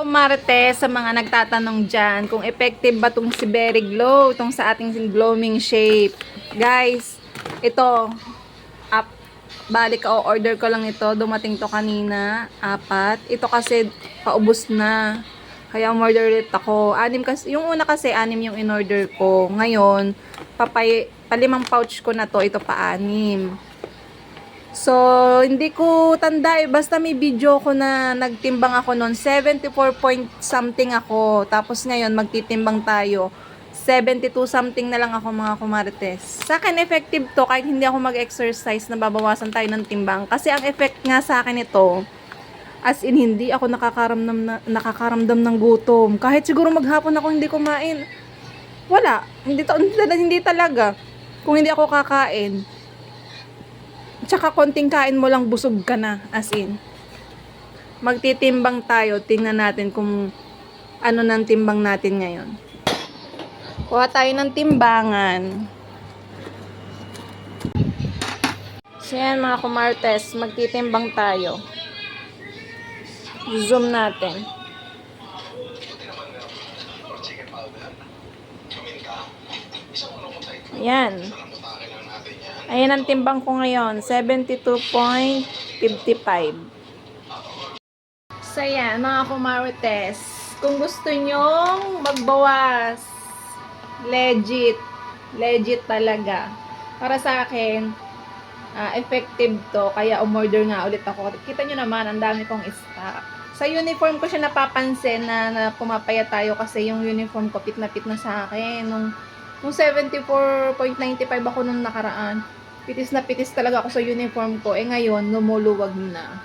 Kumarte sa mga nagtatanong dyan kung effective ba tong si Berry Glow, itong sa ating gloaming shape. Guys, ito, up, balik o order ko lang ito. Dumating to kanina, apat. Ito kasi paubos na. Kaya umorder ulit ako. Anim kasi, yung una kasi anim yung in-order ko. Ngayon, papay, palimang pouch ko na to, ito pa anim. So, hindi ko tanda eh. Basta may video ko na nagtimbang ako noon. 74 point something ako. Tapos ngayon, magtitimbang tayo. 72 something na lang ako mga kumarites. Sa akin, effective to. Kahit hindi ako mag-exercise, nababawasan tayo ng timbang. Kasi ang effect nga sa akin ito, as in, hindi ako nakakaramdam, na, nakakaramdam ng gutom. Kahit siguro maghapon ako hindi kumain. Wala. Hindi, to, hindi, hindi talaga. Kung hindi ako kakain, Tsaka konting kain mo lang busog ka na, as in. Magtitimbang tayo, tingnan natin kung ano ng timbang natin ngayon. Kuha tayo ng timbangan. So yan mga kumartes, magtitimbang tayo. Zoom natin. Yan. Ayan ang timbang ko ngayon, 72.55. So yan, mga kumarites, kung gusto nyong magbawas, legit, legit talaga. Para sa akin, ah, effective to, kaya umorder nga ulit ako. Kita nyo naman, ang dami kong stock. Sa uniform ko siya napapansin na, na pumapaya tayo kasi yung uniform ko pit na pit na sa akin. Nung, nung 74.95 ako nung nakaraan, pitis na pitis talaga ako sa uniform ko. Eh ngayon, lumuluwag na.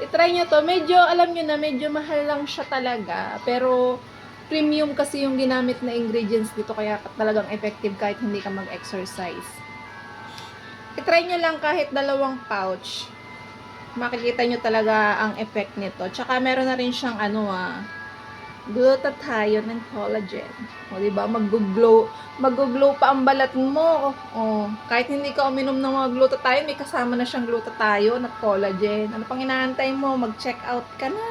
I-try nyo to. Medyo, alam nyo na, medyo mahal lang siya talaga. Pero, premium kasi yung ginamit na ingredients dito. Kaya talagang effective kahit hindi ka mag-exercise. I-try nyo lang kahit dalawang pouch. Makikita nyo talaga ang effect nito. Tsaka meron na rin siyang ano ah, glutathione and collagen. O, di ba? Mag-glow, mag-glow pa ang balat mo. O, kahit hindi ka uminom ng mga glutathione, may kasama na siyang glutathione at collagen. Ano pang inaantay mo? Mag-check out ka na.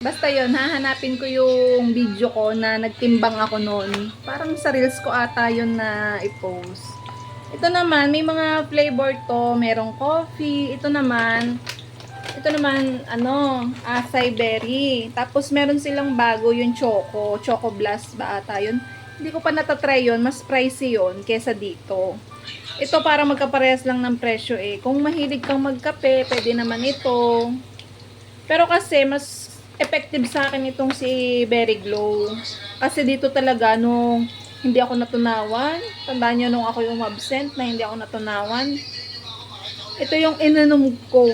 Basta yon hahanapin ko yung video ko na nagtimbang ako noon. Parang sa reels ko ata yun na i-post. Ito naman, may mga flavor to. Merong coffee. Ito naman, ito naman, ano, acai berry. Tapos, meron silang bago yung choco. Choco blast ba ata yun? Hindi ko pa natatry yun. Mas pricey yun kesa dito. Ito para magkaparehas lang ng presyo eh. Kung mahilig kang magkape, pwede naman ito. Pero kasi, mas effective sa akin itong si Berry Glow. Kasi dito talaga, nung hindi ako natunawan, tandaan nyo nung ako yung absent na hindi ako natunawan, ito yung inanom ko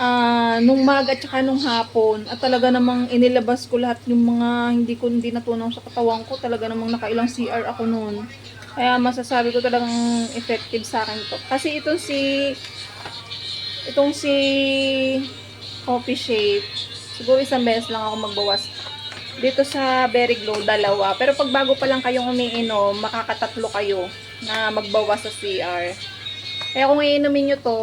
ah nung maga at saka nung hapon at talaga namang inilabas ko lahat yung mga hindi ko hindi natunaw sa katawan ko. Talaga namang nakailang CR ako noon. Kaya masasabi ko talagang effective sa akin to. Kasi itong si itong si coffee shape siguro isang beses lang ako magbawas. Dito sa Berry Glow dalawa. Pero pag bago pa lang kayong umiinom makakatatlo kayo na magbawas sa CR kaya kung iinumin nyo to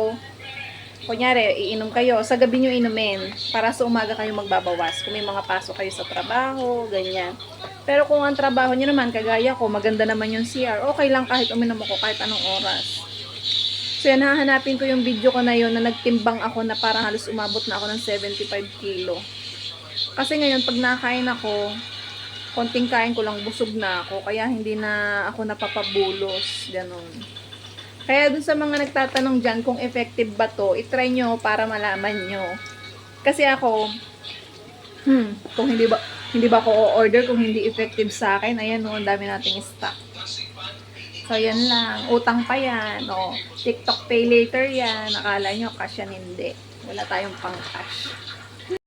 kunyari, iinom kayo, sa gabi nyo inumin, para sa umaga kayo magbabawas. Kung may mga pasok kayo sa trabaho, ganyan. Pero kung ang trabaho nyo naman, kagaya ko, maganda naman yung CR, okay lang kahit uminom ako kahit anong oras. So yan, hahanapin ko yung video ko na yun na nagtimbang ako na parang halos umabot na ako ng 75 kilo. Kasi ngayon, pag nakain ako, konting kain ko lang, busog na ako. Kaya hindi na ako napapabulos. Ganon. Kaya dun sa mga nagtatanong dyan kung effective ba to, itry nyo para malaman nyo. Kasi ako, hmm, kung hindi ba, hindi ba ako order kung hindi effective sa akin, ayan no, ang dami nating stock. So, yan lang. Utang pa yan. O, TikTok pay later yan. Akala nyo, cash yan hindi. Wala tayong pang cash.